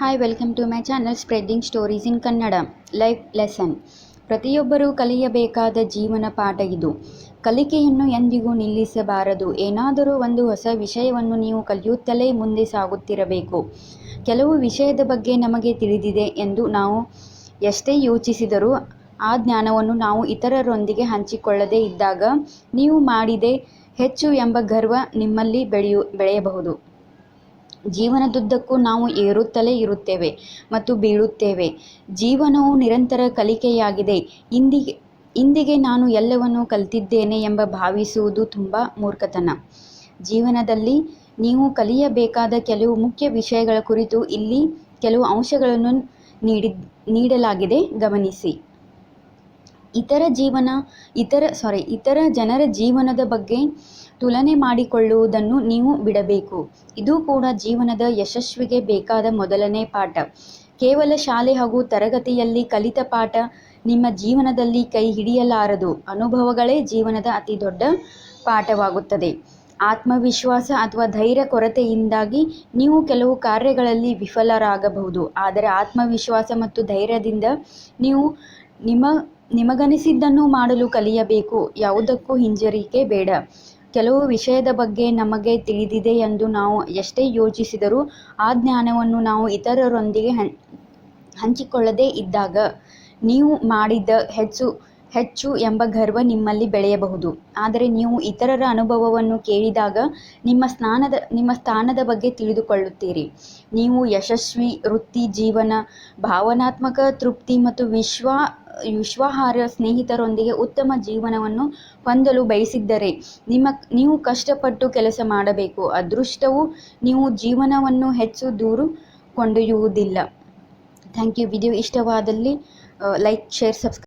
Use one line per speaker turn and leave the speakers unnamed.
Hi welcome to my channel spreading stories in Kannada life lesson ಪ್ರತಿಯೊಬ್ಬರೂ ಕಲಿಯಬೇಕಾದ ಜೀವನ ಪಾಠ ಇದು. ಕಲಿಕೆಯನ್ನು ಎಂದಿಗೂ ನಿಲ್ಲಿಸಬಾರದು. ಏನಾದರೂ ಒಂದು ಹೊಸ ವಿಷಯವನ್ನು ನೀವು ಕಲಿಯುತ್ತಲೇ ಮುಂದೆ ಸಾಗುತ್ತಿರಬೇಕು. ಕೆಲವು ವಿಷಯದ ಬಗ್ಗೆ ನಮಗೆ ತಿಳಿದಿದೆ ಎಂದು ನಾವು ಎಷ್ಟೇ ಯೋಚಿಸಿದರೂ ಆ ಜ್ಞಾನವನ್ನು ನಾವು ಇತರರೊಂದಿಗೆ ಹಂಚಿಕೊಳ್ಳದೇ ಇದ್ದಾಗ ನೀವು ಮಾಡಿದೆ ಹೆಚ್ಚು ಎಂಬ ಗರ್ವ ನಿಮ್ಮಲ್ಲಿ ಬೆಳೆಯು, ಬೆಳೆಯಬಹುದು. ಜೀವನದುದ್ದಕ್ಕೂ ನಾವು ಏರುತ್ತಲೇ ಇರುತ್ತೇವೆ ಮತ್ತು ಬೀಳುತ್ತೇವೆ. ಜೀವನವು ನಿರಂತರ ಕಲಿಕೆಯಾಗಿದೆ. ಇಂದಿಗೆ ಇಂದಿಗೆ ನಾನು ಎಲ್ಲವನ್ನೂ ಕಲಿತಿದ್ದೇನೆ ಎಂಬ ಭಾವಿಸುವುದು ತುಂಬ ಮೂರ್ಖತನ. ಜೀವನದಲ್ಲಿ ನೀವು ಕಲಿಯಬೇಕಾದ ಕೆಲವು ಮುಖ್ಯ ವಿಷಯಗಳ ಕುರಿತು ಇಲ್ಲಿ ಕೆಲವು ಅಂಶಗಳನ್ನು ನೀಡಿ ನೀಡಲಾಗಿದೆ. ಗಮನಿಸಿ. ಇತರ ಜೀವನ, ಇತರ ಸಾರಿ ಇತರ ಜನರ ಜೀವನದ ಬಗ್ಗೆ ತುಲನೆ ಮಾಡಿಕೊಳ್ಳುವುದನ್ನು ನೀವು ಬಿಡಬೇಕು. ಇದು ಕೂಡ ಜೀವನದ ಯಶಸ್ವಿಗೆ ಬೇಕಾದ ಮೊದಲನೇ ಪಾಠ. ಕೇವಲ ಶಾಲೆ ಹಾಗೂ ತರಗತಿಯಲ್ಲಿ ಕಲಿತ ಪಾಠ ನಿಮ್ಮ ಜೀವನದಲ್ಲಿ ಕೈ ಹಿಡಿಯಲಾರದು. ಅನುಭವಗಳೇ ಜೀವನದ ಅತಿ ದೊಡ್ಡ ಪಾಠವಾಗುತ್ತದೆ. ಆತ್ಮವಿಶ್ವಾಸ ಅಥವಾ ಧೈರ್ಯ ಕೊರತೆಯಿಂದಾಗಿ ನೀವು ಕೆಲವು ಕಾರ್ಯಗಳಲ್ಲಿ ವಿಫಲರಾಗಬಹುದು. ಆದರೆ ಆತ್ಮವಿಶ್ವಾಸ ಮತ್ತು ಧೈರ್ಯದಿಂದ ನೀವು ನಿಮ್ಮ ನಿಮಗನಿಸಿದ್ದನ್ನು ಮಾಡಲು ಕಲಿಯಬೇಕು, ಯಾವುದಕ್ಕೂ ಹಿಂಜರಿಕೆ ಬೇಡ. ಕೆಲವು ವಿಷಯದ ಬಗ್ಗೆ ನಮಗೆ ತಿಳಿದಿದೆ ಎಂದು ನಾವು ಎಷ್ಟೇ ಯೋಚಿಸಿದರೂ ಆ ಜ್ಞಾನವನ್ನು ನಾವು ಇತರರೊಂದಿಗೆ ಹಂಚಿಕೊಳ್ಳದೇ ಇದ್ದಾಗ, ನೀವು ಮಾಡಿದ ಹೆಚ್ಚು ಹೆಚ್ಚು ಎಂಬ ಗರ್ವ ನಿಮ್ಮಲ್ಲಿ ಬೆಳೆಯಬಹುದು. ಆದರೆ ನೀವು ಇತರರ ಅನುಭವವನ್ನು ಕೇಳಿದಾಗ ನಿಮ್ಮ ಸ್ನಾನದ, ನಿಮ್ಮ ಸ್ಥಾನದ ಬಗ್ಗೆ ತಿಳಿದುಕೊಳ್ಳುತ್ತೀರಿ. ನೀವು ಯಶಸ್ವಿ, ವೃತ್ತಿ, ಜೀವನ, ಭಾವನಾತ್ಮಕ ತೃಪ್ತಿ ಮತ್ತು ವಿಶ್ವ ವಿಶ್ವಾಹಾರ್ಯ ಸ್ನೇಹಿತರೊಂದಿಗೆ ಉತ್ತಮ ಜೀವನವನ್ನು ಹೊಂದಲು ಬಯಸಿದ್ದರೆ ನಿಮ್ಮ, ನೀವು ಕಷ್ಟಪಟ್ಟು ಕೆಲಸ ಮಾಡಬೇಕು. ಅದೃಷ್ಟವು ನೀವು ಜೀವನವನ್ನು ಹೆಚ್ಚು ದೂರು ಕೊಂಡೊಯ್ಯುವುದಿಲ್ಲ. Thank you. ವಿಡಿಯೋ ಇಷ್ಟವಾದಲ್ಲಿ ಲೈಕ್, ಶೇರ್, ಸಬ್ಸ್ಕ್ರೈಬ್